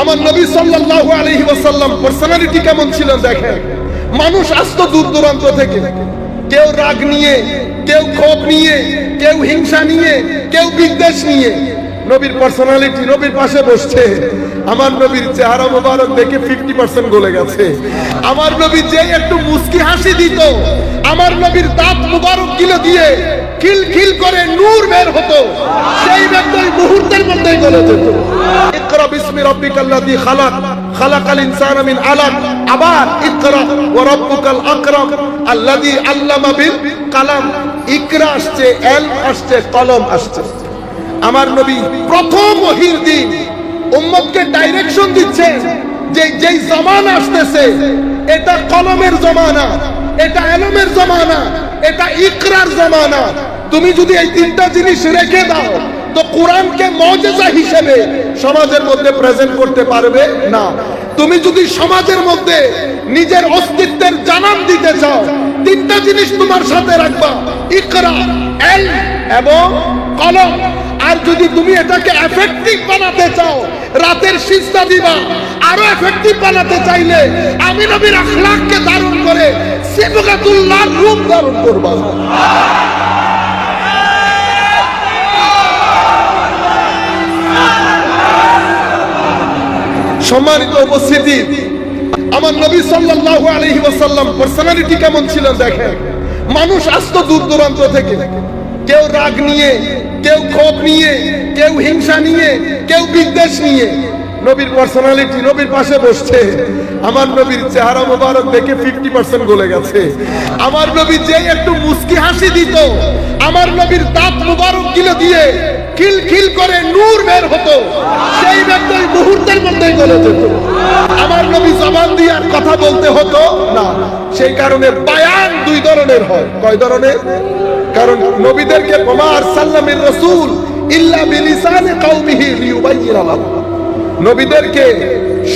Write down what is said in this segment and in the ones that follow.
আমার নবী সাল্লাল্লাহু আলাইহি ওয়াসাল্লাম পার্সোনালিটি কেমন ছিল দেখেন? মানুষ আসতো দূর দূরান্ত থেকে। কেউ রাগ নিয়ে, কেউ ক্ষোভ নিয়ে, কেউ হিংসা নিয়ে, কেউ বিদ্বেষ নিয়ে। নবীর পার্সোনালিটি নবীর পাশে বসছে। আমার নবীর চেহারা মোবারক দেখে ফিফটি পার্সেন্ট গলে গেছে। আমার নবী যে একটু মুস্কি হাসি দিত, আমার নবীর দাঁত মুবারক গিলে দিয়ে খিল খিল করে নূর বের হতো। সেই ব্যক্তি মুহূর্তের মধ্যেই গলে যেত। ইকরা বিসমি রাব্বিকাল্লাযী খালাক, খালাকাল ইনসানা মিন আলাক, আবার ইকরা ওয়া রাব্বুকাল আকরাম, আল্লাযী আল্লামা বিল কালাম। ইকরা আসছে, এল আসছে, কলম আসছে। আমার নবী প্রথম ওহির দিন উম্মতকে ডাইরেকশন দিচ্ছে যে যেই জামানা আসতেছে, এটা কলমের জমানা, এটা এলমের জমানা, এটা ইকরার জমানা। তুমি যদি এই তিনটা জিনিস রেখে দাও, তো কোরআনকে মজেজা হিসেবে সমাজের মধ্যে প্রেজেন্ট করতে পারবে না। তুমি যদি সমাজের মধ্যে নিজের অস্তিত্বের জানান দিতে চাও, তিনটা জিনিস তোমার সাথে রাখবা, ইকরা এল এবং কলম। আর যদি তুমি এটাকে এফেক্টিভ বানাতে চাও, রাতের সিজদা দিবা। আরও এফেক্টিভ বানাতে চাইলে আমি নবীর আখলাককে ধারণ করে সিবগাতুল্লাহর রূপ ধারণ করবা। সম্মানিত উপস্থিতি, আমার নবী সাল্লাল্লাহু আলাইহি ওয়াসাল্লাম পার্সোনালিটি কেমন ছিলেন দেখেন। মানুষ আসতো দূর দূরান্ত থেকে। কেউ রাগ নিয়ে, কেউ ক্ষোভ নিয়ে, কেউ হিংসা নিয়ে, কেউ বিদ্বেষ নিয়ে। নবীর পার্সোনালিটি নবীর পাশে বসছে। আমার নবীর চেহারা মোবারক দেখে ফিফটি পার্সেন্ট গলে গেছে। আমার নবী যে একটু মুস্কি হাসি দিত, আমার নবীর দাঁত মোবারক গিলে দিয়ে খিল খিল করে নূর বের হতো। সেই ব্যক্তি মুহূর্তের মধ্যেই গলে যেত। আমার নবী জবান দিয়ে আর কথা বলতে হতো না। সেই কারণে বায়ান দুই ধরনের হয়। কয় ধরনের? কারণ নবীদেরকে ওমার সাল্লামের রসুল ইল্লা বিলিসানে কওমিহি লিয়ুবাইয়িনা লাহুম নবীদেরকে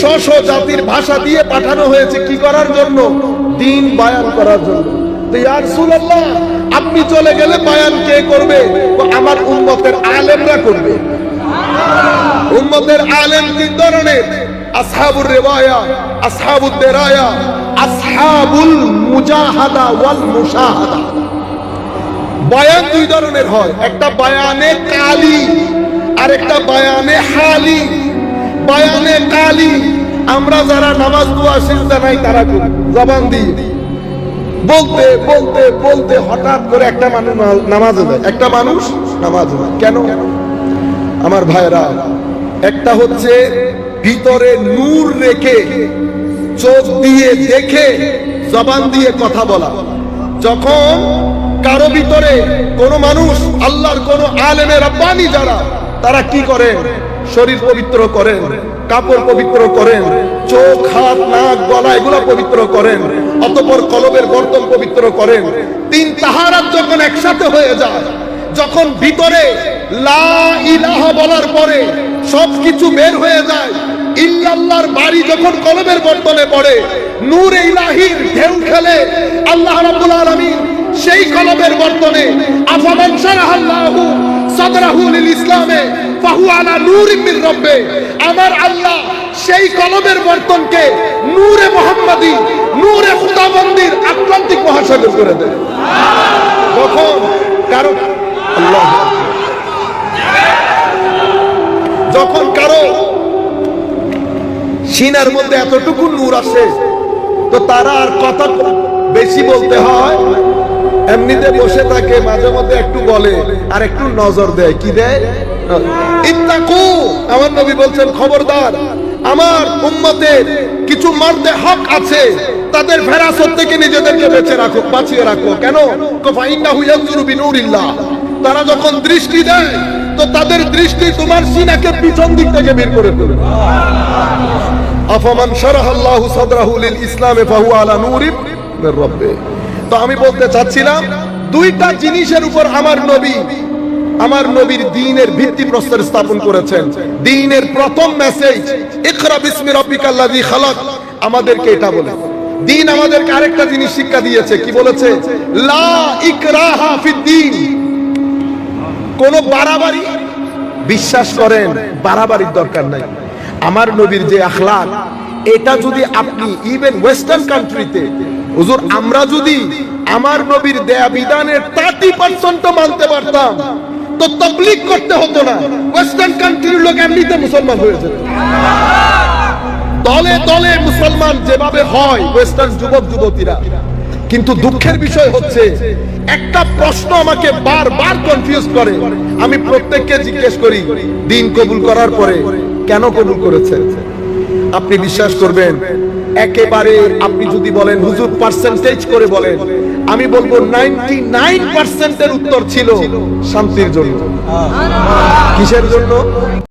স্ব জাতির ভাষা দিয়ে পাঠানো হয়েছে কি করার জন্য? দিন বায়ান করার জন্য। আপনি চলে গেলে বায়ান কে করবে? আমার উম্মতের আলেমরা করবে। উম্মতের আলেম তিন ধরনের? আসহাবুর রিওয়ায়া, আসহাবুদ দেরায়া, আসহাবুল মুজাহাদা ওয়াল মুশাহাদা। বয়ান দুই ধরনের হয়। একটা বয়ানে কালি আর একটা বয়ানে হালি। বয়ানে কালি, আমরা যারা নামাজ দোয়া সিজদা নাই, তারা জবান দিয়ে বলতে বলতে বলতে হঠাৎ করে একটা মানুষ নামাজ যায়। একটা মানুষ নামাজ যায়। কেন? আমার ভাইরা একটা হচ্ছে ভিতরে নূর রেখে, চোখ দিয়ে দেখে, জবান দিয়ে কথা বলা। যখন কারও ভিতরে কোন মানুষ আল্লাহর কোন আলেমের রব্বানি যারা, তারা কি করেন শরীর পবিত্র করেন, কাপড় পবিত্র করেন, চোখ, হাত, নাক, গলা এগুলো পবিত্র করেন, অতপর কলবের বর্তন পবিত্র করেন। তিন তাহারাত যখন একসাথে হয়ে যায়, যখন ভিতরে লা ইলাহা বলার পরে সবকিছু বের হয়ে যায়, ইল্লাল্লাহর বাড়ি যখন কলবের বর্তনে পড়ে, নূর ইলাহির ঢেউ খেলে আল্লাহ রাব্বুল আলামিন সেই কলবের বর্তনে আফামান শারাহাল্লাহু সাদরাহু লিল ইসলামে, ফাহু আলা নূরিন মিন রাব্বে। আমার আল্লাহ সেই কলবের বর্তনকে নূরে মুহাম্মাদি, নূরে খুদাবন্দির আটলান্টিক মহাসাগর করে দেয়। যখন কারও? আল্লাহ যখন কারও সিনার মধ্যে এতটুকু নূর আসে, তো তারা আর কথা বেশি বলতে হয়? এমনিতে বসে থাকে, মাঝে মধ্যে একটু বলে আর একটু নজর দেয়। কি দেয়? আমার নবী বলছেন, খবরদার, আমার উম্মতের কিছু মারদে হক আছে। তাদের ফেরাসত থেকে নিজেদেরকে বেঁচে রাখো, বাঁচিয়ে রাখো। কেন? তারা যখন দৃষ্টি দেয়, তো তাদের দৃষ্টি তোমার সিনাকে পিছন দিক থেকে বের করে দেবে আফামান শারাহাল্লাহু সাদরাহু লিল ইসলামে ফাহু আলা মির রাব্বে তো আমি বলতে চাচ্ছিলাম, দুইটা জিনিসের উপর আমার নবী, আমার নবীর দ্বীনের ভিত্তি প্রস্তর স্থাপন করেছেন। দ্বীনের প্রথম মেসেজ ইকরা বিসমি রাব্বিকাল্লাযী খালাক আমাদেরকে এটা বলে। দ্বীন আমাদেরকে আরেকটা জিনিস শিক্ষা দিয়েছে, কি বলেছে? লা ইকরাহা ফিদ্দীন কোন বাড়াবাড়ি? বিশ্বাস করেন, বাড়াবাড়ির দরকার নাই। আমার নবীর যে আখলাক, এটা যদি আপনি ইভেন ওয়েস্টার্ন কান্ট্রিতে হুজুর, আমরা যদি আমার নবীর দেয়া বিধানের থার্টি পার্সেন্ট মানতে পারতাম, তো তবলিগ করতে হতো না। ওয়েস্টার্ন কান্ট্রির লোক এমনিতে মুসলমান হয়ে যেত। দলে দলে মুসলমান যেভাবে হয় ওয়েস্টার্ন যুবক যুবতীরা। কিন্তু দুঃখের বিষয় হচ্ছে, একটা প্রশ্ন আমাকে বারবার কনফিউজ করে। আমি প্রত্যেককে জিজ্ঞেস করি, দিন কবুল করার পরে কেন কবুল করেছে আপনি বিশ্বাস করবেন একেবারে আপনি যদি বলেন হুজুর পার্সেন্টেজ করে বলেন, আমি বলব নাইনটি নাইন পার্সেন্টের উত্তর ছিল শান্তির জন্য। কিসের জন্য?